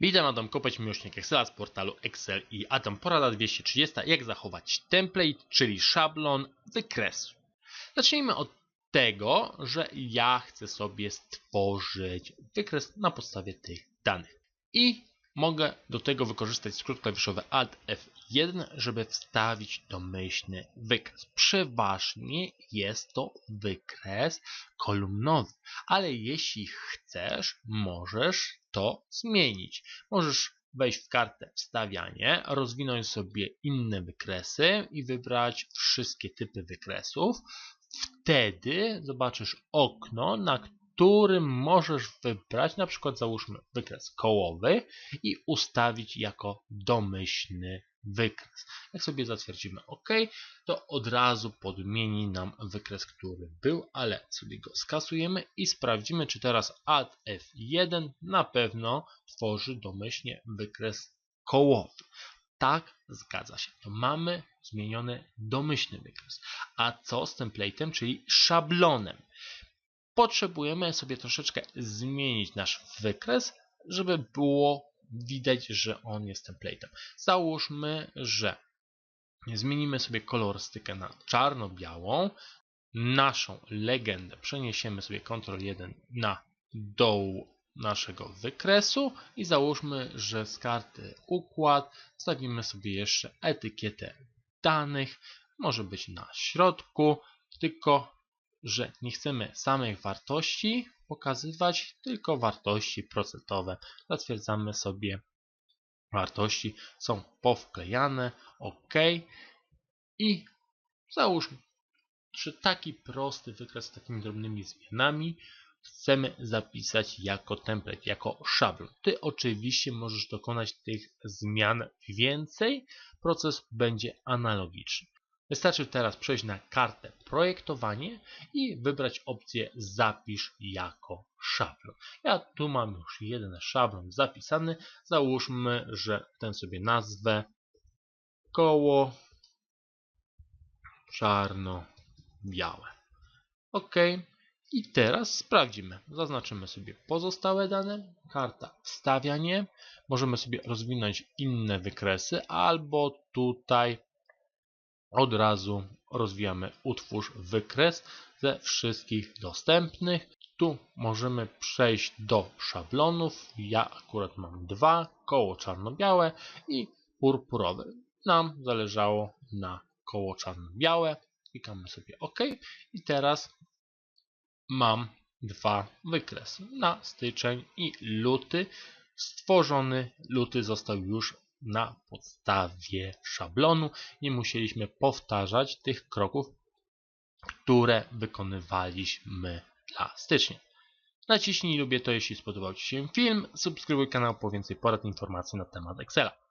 Witam, Adam Kopeć, miłośnik Excela z portalu Excel i Adam porada 230, jak zachować template, czyli szablon wykresu. Zacznijmy od tego, że ja chcę sobie stworzyć wykres na podstawie tych danych. I mogę do tego wykorzystać skrót klawiszowy Alt F1, żeby wstawić domyślny wykres. Przeważnie jest to wykres kolumnowy, ale jeśli chcesz, możesz to zmienić. Możesz wejść w kartę wstawianie, rozwinąć sobie inne wykresy i wybrać wszystkie typy wykresów. Wtedy zobaczysz okno, na którym możesz wybrać, na przykład załóżmy wykres kołowy i ustawić jako domyślny wykres. Jak sobie zatwierdzimy OK, to od razu podmieni nam wykres, który był, ale sobie go skasujemy i sprawdzimy, czy teraz Alt F1 na pewno tworzy domyślnie wykres kołowy. Tak, zgadza się. To mamy zmieniony domyślny wykres. A co z templatem, czyli szablonem? Potrzebujemy sobie troszeczkę zmienić nasz wykres, żeby było widać, że on jest templatem. Załóżmy, że zmienimy sobie kolorystykę na czarno-białą. Naszą legendę przeniesiemy sobie Ctrl 1 na dół naszego wykresu i załóżmy, że z karty układ wstawimy sobie jeszcze etykietę danych. Może być na środku, tylko że nie chcemy samych wartości pokazywać, tylko wartości procentowe. Zatwierdzamy sobie wartości, są powklejane, OK i załóżmy, że taki prosty wykres z takimi drobnymi zmianami chcemy zapisać jako template, jako szablon. Ty oczywiście możesz dokonać tych zmian więcej, proces będzie analogiczny. Wystarczy teraz przejść na kartę projektowanie i wybrać opcję zapisz jako szablon. Ja tu mam już jeden szablon zapisany. Załóżmy, że ten sobie nazwę koło czarno-białe. OK. I teraz sprawdzimy. Zaznaczymy sobie pozostałe dane, karta wstawianie. Możemy sobie rozwinąć inne wykresy albo tutaj od razu rozwijamy utwórz wykres ze wszystkich dostępnych. Tu możemy przejść do szablonów. Ja akurat mam dwa, koło czarno-białe i purpurowe. Nam zależało na koło czarno-białe. Klikamy sobie OK i teraz mam dwa wykresy na styczeń i luty. Stworzony luty został już na podstawie szablonu. Nie musieliśmy powtarzać tych kroków, które wykonywaliśmy dla stycznia. Naciśnij lubię to, jeśli spodobał Ci się film. Subskrybuj kanał po więcej porad i informacji na temat Excela.